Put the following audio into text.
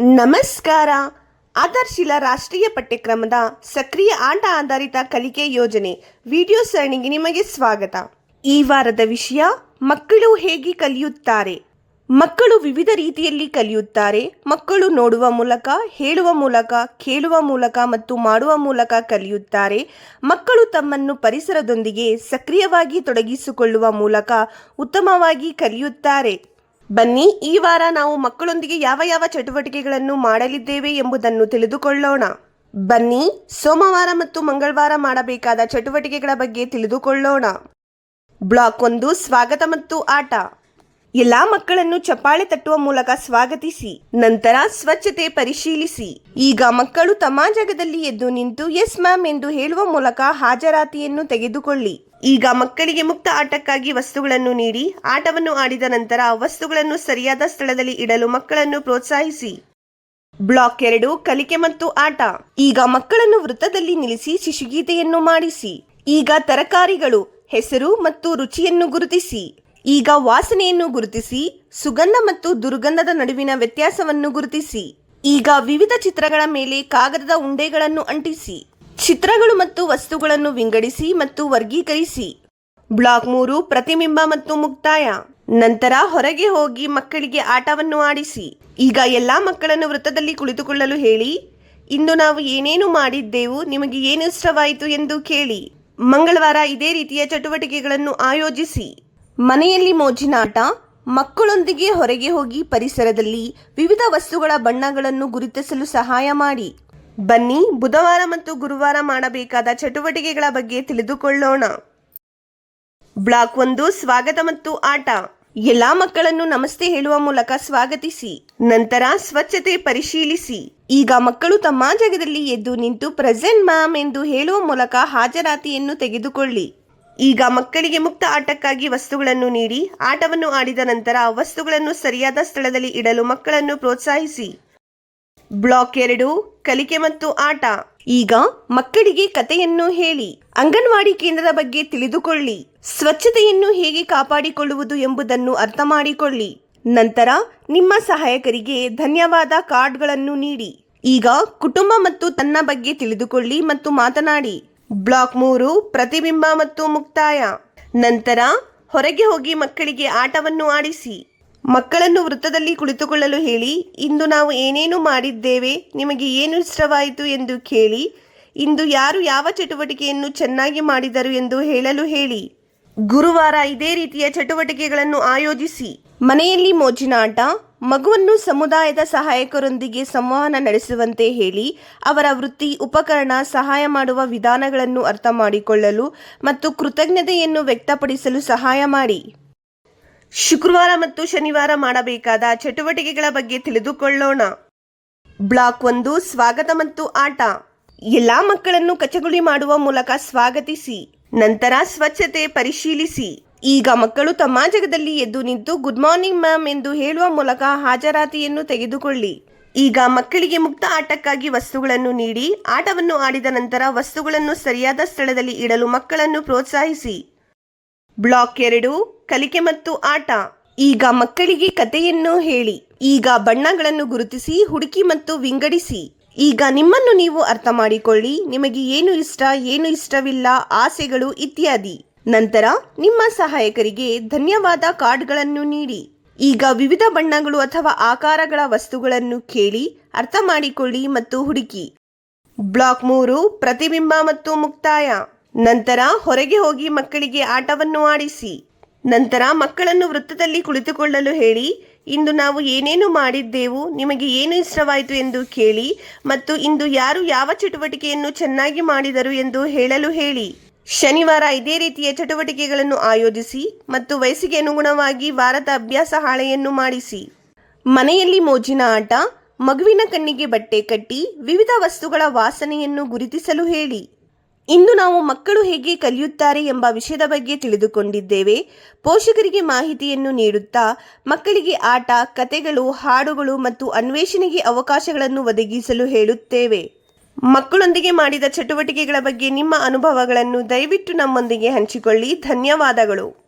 ನಮಸ್ಕಾರ. ಆಧಾರ್ಶೀಲ ರಾಷ್ಟ್ರೀಯ ಪಠ್ಯಕ್ರಮದ ಸಕ್ರಿಯ ಆಟ ಆಧಾರಿತ ಕಲಿಕೆ ಯೋಜನೆ ವಿಡಿಯೋ ಸರಣಿಗೆ ನಿಮಗೆ ಸ್ವಾಗತ. ಈ ವಾರದ ವಿಷಯ, ಮಕ್ಕಳು ಹೇಗೆ ಕಲಿಯುತ್ತಾರೆ? ಮಕ್ಕಳು ವಿವಿಧ ರೀತಿಯಲ್ಲಿ ಕಲಿಯುತ್ತಾರೆ. ಮಕ್ಕಳು ನೋಡುವ ಮೂಲಕ, ಹೇಳುವ ಮೂಲಕ, ಕೇಳುವ ಮೂಲಕ ಮತ್ತು ಮಾಡುವ ಮೂಲಕ ಕಲಿಯುತ್ತಾರೆ. ಮಕ್ಕಳು ತಮ್ಮನ್ನು ಪರಿಸರದೊಂದಿಗೆ ಸಕ್ರಿಯವಾಗಿ ತೊಡಗಿಸಿಕೊಳ್ಳುವ ಮೂಲಕ ಉತ್ತಮವಾಗಿ ಕಲಿಯುತ್ತಾರೆ. ಬನ್ನಿ, ಈ ವಾರ ನಾವು ಮಕ್ಕಳೊಂದಿಗೆ ಯಾವ ಯಾವ ಚಟುವಟಿಕೆಗಳನ್ನು ಮಾಡಲಿದ್ದೇವೆ ಎಂಬುದನ್ನು ತಿಳಿದುಕೊಳ್ಳೋಣ. ಬನ್ನಿ, ಸೋಮವಾರ ಮತ್ತು ಮಂಗಳವಾರ ಮಾಡಬೇಕಾದ ಚಟುವಟಿಕೆಗಳ ಬಗ್ಗೆ ತಿಳಿದುಕೊಳ್ಳೋಣ. ಬ್ಲಾಕ್ ಒಂದು, ಸ್ವಾಗತ ಮತ್ತು ಆಟ. ಎಲ್ಲಾ ಮಕ್ಕಳನ್ನು ಚಪ್ಪಾಳೆ ತಟ್ಟುವ ಮೂಲಕ ಸ್ವಾಗತಿಸಿ, ನಂತರ ಸ್ವಚ್ಛತೆ ಪರಿಶೀಲಿಸಿ. ಈಗ ಮಕ್ಕಳು ತಮ್ಮ ಜಾಗದಲ್ಲಿ ಎದ್ದು ನಿಂತು, ಎಸ್ ಮ್ಯಾಮ್ ಎಂದು ಹೇಳುವ ಮೂಲಕ ಹಾಜರಾತಿಯನ್ನು ತೆಗೆದುಕೊಳ್ಳಿ. ಈಗ ಮಕ್ಕಳಿಗೆ ಮುಕ್ತ ಆಟಕ್ಕಾಗಿ ವಸ್ತುಗಳನ್ನು ನೀಡಿ, ಆಟವನ್ನು ಆಡಿದ ನಂತರ ವಸ್ತುಗಳನ್ನು ಸರಿಯಾದ ಸ್ಥಳದಲ್ಲಿ ಇಡಲು ಮಕ್ಕಳನ್ನು ಪ್ರೋತ್ಸಾಹಿಸಿ. ಬ್ಲಾಕ್ ಎರಡು, ಕಲಿಕೆ ಮತ್ತು ಆಟ. ಈಗ ಮಕ್ಕಳನ್ನು ವೃತ್ತದಲ್ಲಿ ನಿಲ್ಲಿಸಿ ಶಿಶುಗೀತೆಯನ್ನು ಮಾಡಿಸಿ. ಈಗ ತರಕಾರಿಗಳು, ಹೆಸರು ಮತ್ತು ರುಚಿಯನ್ನು ಗುರುತಿಸಿ. ಈಗ ವಾಸನೆಯನ್ನು ಗುರುತಿಸಿ, ಸುಗಂಧ ಮತ್ತು ದುರ್ಗಂಧದ ನಡುವಿನ ವ್ಯತ್ಯಾಸವನ್ನು ಗುರುತಿಸಿ. ಈಗ ವಿವಿಧ ಚಿತ್ರಗಳ ಮೇಲೆ ಕಾಗದದ ಉಂಡೆಗಳನ್ನು ಅಂಟಿಸಿ. ಚಿತ್ರಗಳು ಮತ್ತು ವಸ್ತುಗಳನ್ನು ವಿಂಗಡಿಸಿ ಮತ್ತು ವರ್ಗೀಕರಿಸಿ. ಬ್ಲಾಕ್ ಮೂರು, ಪ್ರತಿಬಿಂಬ ಮತ್ತು ಮುಕ್ತಾಯ. ನಂತರ ಹೊರಗೆ ಹೋಗಿ ಮಕ್ಕಳಿಗೆ ಆಟವನ್ನು ಆಡಿಸಿ. ಈಗ ಎಲ್ಲಾ ಮಕ್ಕಳನ್ನು ವೃತ್ತದಲ್ಲಿ ಕುಳಿತುಕೊಳ್ಳಲು ಹೇಳಿ. ಇಂದು ನಾವು ಏನೇನು ಮಾಡಿದ್ದೆವು, ನಿಮಗೆ ಏನು ಇಷ್ಟವಾಯಿತು ಎಂದು ಕೇಳಿ. ಮಂಗಳವಾರ ಇದೇ ರೀತಿಯ ಚಟುವಟಿಕೆಗಳನ್ನು ಆಯೋಜಿಸಿ. ಮನೆಯಲ್ಲಿ ಮೋಜಿನಾಟ ಮಕ್ಕಳೊಂದಿಗೆ ಹೊರಗೆ ಹೋಗಿ ಪರಿಸರದಲ್ಲಿ ವಿವಿಧ ವಸ್ತುಗಳ ಬಣ್ಣಗಳನ್ನು ಗುರುತಿಸಲು ಸಹಾಯ ಮಾಡಿ. ಬನ್ನಿ, ಬುಧವಾರ ಮತ್ತು ಗುರುವಾರ ಮಾಡಬೇಕಾದ ಚಟುವಟಿಕೆಗಳ ಬಗ್ಗೆ ತಿಳಿದುಕೊಳ್ಳೋಣ. ಬ್ಲಾಕ್ ಒಂದು, ಸ್ವಾಗತ ಮತ್ತು ಆಟ. ಎಲ್ಲಾ ಮಕ್ಕಳನ್ನು ನಮಸ್ತೆ ಹೇಳುವ ಮೂಲಕ ಸ್ವಾಗತಿಸಿ. ನಂತರ ಸ್ವಚ್ಛತೆ ಪರಿಶೀಲಿಸಿ. ಈಗ ಮಕ್ಕಳು ತಮ್ಮ ಜಾಗದಲ್ಲಿ ಎದ್ದು ನಿಂತು ಪ್ರೆಸೆಂಟ್ ಮ್ಯಾಮ್ ಎಂದು ಹೇಳುವ ಮೂಲಕ ಹಾಜರಾತಿಯನ್ನು ತೆಗೆದುಕೊಳ್ಳಿ. ಈಗ ಮಕ್ಕಳಿಗೆ ಮುಕ್ತ ಆಟಕ್ಕಾಗಿ ವಸ್ತುಗಳನ್ನು ನೀಡಿ ಆಟವನ್ನು ಆಡಿದ ನಂತರ ವಸ್ತುಗಳನ್ನು ಸರಿಯಾದ ಸ್ಥಳದಲ್ಲಿ ಇಡಲು ಮಕ್ಕಳನ್ನು ಪ್ರೋತ್ಸಾಹಿಸಿ. ಬ್ಲಾಕ್ ಎರಡು, ಕಲಿಕೆ ಮತ್ತು ಆಟ. ಈಗ ಮಕ್ಕಳಿಗೆ ಕಥೆಯನ್ನು ಹೇಳಿ, ಅಂಗನವಾಡಿ ಕೇಂದ್ರದ ಬಗ್ಗೆ ತಿಳಿದುಕೊಳ್ಳಿ. ಸ್ವಚ್ಛತೆಯನ್ನು ಹೇಗೆ ಕಾಪಾಡಿಕೊಳ್ಳುವುದು ಎಂಬುದನ್ನು ಅರ್ಥ ಮಾಡಿಕೊಳ್ಳಿ. ನಂತರ ನಿಮ್ಮ ಸಹಾಯಕರಿಗೆ ಧನ್ಯವಾದ ಕಾರ್ಡ್ಗಳನ್ನು ನೀಡಿ. ಈಗ ಕುಟುಂಬ ಮತ್ತು ತನ್ನ ಬಗ್ಗೆ ತಿಳಿದುಕೊಳ್ಳಿ ಮತ್ತು ಮಾತನಾಡಿ. ಬ್ಲಾಕ್ ಮೂರು, ಪ್ರತಿಬಿಂಬ ಮತ್ತು ಮುಕ್ತಾಯ. ನಂತರ ಹೊರಗೆ ಹೋಗಿ ಮಕ್ಕಳಿಗೆ ಆಟವನ್ನು ಆಡಿಸಿ. ಮಕ್ಕಳನ್ನು ವೃತ್ತದಲ್ಲಿ ಕುಳಿತುಕೊಳ್ಳಲು ಹೇಳಿ, ಇಂದು ನಾವು ಏನೇನು ಮಾಡಿದ್ದೇವೆ, ನಿಮಗೆ ಏನು ಇಷ್ಟವಾಯಿತು ಎಂದು ಕೇಳಿ, ಇಂದು ಯಾರು ಯಾವ ಚಟುವಟಿಕೆಯನ್ನು ಚೆನ್ನಾಗಿ ಮಾಡಿದರು ಎಂದು ಹೇಳಲು ಹೇಳಿ. ಗುರುವಾರ ಇದೇ ರೀತಿಯ ಚಟುವಟಿಕೆಗಳನ್ನು ಆಯೋಜಿಸಿ. ಮನೆಯಲ್ಲಿ ಮೋಜಿನಾಟ, ಮಗುವನ್ನು ಸಮುದಾಯದ ಸಹಾಯಕರೊಂದಿಗೆ ಸಂವಹನ ನಡೆಸುವಂತೆ ಹೇಳಿ, ಅವರ ವೃತ್ತಿ, ಉಪಕರಣ, ಸಹಾಯ ಮಾಡುವ ವಿಧಾನಗಳನ್ನು ಅರ್ಥ ಮಾಡಿಕೊಳ್ಳಲು ಮತ್ತು ಕೃತಜ್ಞತೆಯನ್ನು ವ್ಯಕ್ತಪಡಿಸಲು ಸಹಾಯ ಮಾಡಿ. ಶುಕ್ರವಾರ ಮತ್ತು ಶನಿವಾರ ಮಾಡಬೇಕಾದ ಚಟುವಟಿಕೆಗಳ ಬಗ್ಗೆ ತಿಳಿದುಕೊಳ್ಳೋಣ. ಬ್ಲಾಕ್ ಒಂದು, ಸ್ವಾಗತ ಮತ್ತು ಆಟ. ಎಲ್ಲಾ ಮಕ್ಕಳನ್ನು ಕಚಗುಳಿ ಮಾಡುವ ಮೂಲಕ ಸ್ವಾಗತಿಸಿ, ನಂತರ ಸ್ವಚ್ಛತೆ ಪರಿಶೀಲಿಸಿ. ಈಗ ಮಕ್ಕಳು ತಮ್ಮ ಜಾಗದಲ್ಲಿ ಎದ್ದು ನಿಂತು ಗುಡ್ ಮಾರ್ನಿಂಗ್ ಮ್ಯಾಮ್ ಎಂದು ಹೇಳುವ ಮೂಲಕ ಹಾಜರಾತಿಯನ್ನು ತೆಗೆದುಕೊಳ್ಳಿ. ಈಗ ಮಕ್ಕಳಿಗೆ ಮುಕ್ತ ಆಟಕ್ಕಾಗಿ ವಸ್ತುಗಳನ್ನು ನೀಡಿ, ಆಟವನ್ನು ಆಡಿದ ನಂತರ ವಸ್ತುಗಳನ್ನು ಸರಿಯಾದ ಸ್ಥಳದಲ್ಲಿ ಇಡಲು ಮಕ್ಕಳನ್ನು ಪ್ರೋತ್ಸಾಹಿಸಿ. ಬ್ಲಾಕ್ ಎರಡು, ಕಲಿಕೆ ಮತ್ತು ಆಟ. ಈಗ ಮಕ್ಕಳಿಗೆ ಕಥೆಯನ್ನು ಹೇಳಿ, ಈಗ ಬಣ್ಣಗಳನ್ನು ಗುರುತಿಸಿ, ಹುಡುಕಿ ಮತ್ತು ವಿಂಗಡಿಸಿ. ಈಗ ನಿಮ್ಮನ್ನು ನೀವು ಅರ್ಥ ಮಾಡಿಕೊಳ್ಳಿ, ನಿಮಗೆ ಏನು ಇಷ್ಟ, ಏನು ಇಷ್ಟವಿಲ್ಲ, ಆಸೆಗಳು ಇತ್ಯಾದಿ. ನಂತರ ನಿಮ್ಮ ಸಹಾಯಕರಿಗೆ ಧನ್ಯವಾದ ಕಾರ್ಡ್ಗಳನ್ನು ನೀಡಿ. ಈಗ ವಿವಿಧ ಬಣ್ಣಗಳು ಅಥವಾ ಆಕಾರಗಳ ವಸ್ತುಗಳನ್ನು ಕೇಳಿ, ಅರ್ಥ ಮಾಡಿಕೊಳ್ಳಿ ಮತ್ತು ಹುಡುಕಿ. ಬ್ಲಾಕ್ ಮೂರು, ಪ್ರತಿಬಿಂಬ ಮತ್ತು ಮುಕ್ತಾಯ. ನಂತರ ಹೊರಗೆ ಹೋಗಿ ಮಕ್ಕಳಿಗೆ ಆಟವನ್ನು ಆಡಿಸಿ. ನಂತರ ಮಕ್ಕಳನ್ನು ವೃತ್ತದಲ್ಲಿ ಕುಳಿತುಕೊಳ್ಳಲು ಹೇಳಿ, ಇಂದು ನಾವು ಏನೇನು ಮಾಡಿದ್ದೆವು, ನಿಮಗೆ ಏನು ಇಷ್ಟವಾಯಿತು ಎಂದು ಕೇಳಿ ಮತ್ತು ಇಂದು ಯಾರು ಯಾವ ಚಟುವಟಿಕೆಯನ್ನು ಚೆನ್ನಾಗಿ ಮಾಡಿದರು ಎಂದು ಹೇಳಲು ಹೇಳಿ. ಶನಿವಾರ ಇದೇ ರೀತಿಯ ಚಟುವಟಿಕೆಗಳನ್ನು ಆಯೋಜಿಸಿ ಮತ್ತು ವಯಸ್ಸಿಗೆ ಅನುಗುಣವಾಗಿ ವಾರದ ಅಭ್ಯಾಸ ಹಾಳೆಯನ್ನು ಮಾಡಿಸಿ. ಮನೆಯಲ್ಲಿ ಮೋಜಿನ ಆಟ, ಮಗುವಿನ ಕಣ್ಣಿಗೆ ಬಟ್ಟೆ ಕಟ್ಟಿ, ವಿವಿಧ ವಸ್ತುಗಳ ವಾಸನೆಯನ್ನು ಗುರುತಿಸಲು ಹೇಳಿ. ಇಂದು ನಾವು ಮಕ್ಕಳು ಹೇಗೆ ಕಲಿಯುತ್ತಾರೆ ಎಂಬ ವಿಷಯದ ಬಗ್ಗೆ ತಿಳಿದುಕೊಂಡಿದ್ದೇವೆ. ಪೋಷಕರಿಗೆ ಮಾಹಿತಿಯನ್ನು ನೀಡುತ್ತಾ ಮಕ್ಕಳಿಗೆ ಆಟ, ಕತೆಗಳು, ಹಾಡುಗಳು ಮತ್ತು ಅನ್ವೇಷಣೆಗೆ ಅವಕಾಶಗಳನ್ನು ಒದಗಿಸಲು ಹೇಳುತ್ತೇವೆ. ಮಕ್ಕಳೊಂದಿಗೆ ಮಾಡಿದ ಚಟುವಟಿಕೆಗಳ ಬಗ್ಗೆ ನಿಮ್ಮ ಅನುಭವಗಳನ್ನು ದಯವಿಟ್ಟು ನಮ್ಮೊಂದಿಗೆ ಹಂಚಿಕೊಳ್ಳಿ. ಧನ್ಯವಾದಗಳು.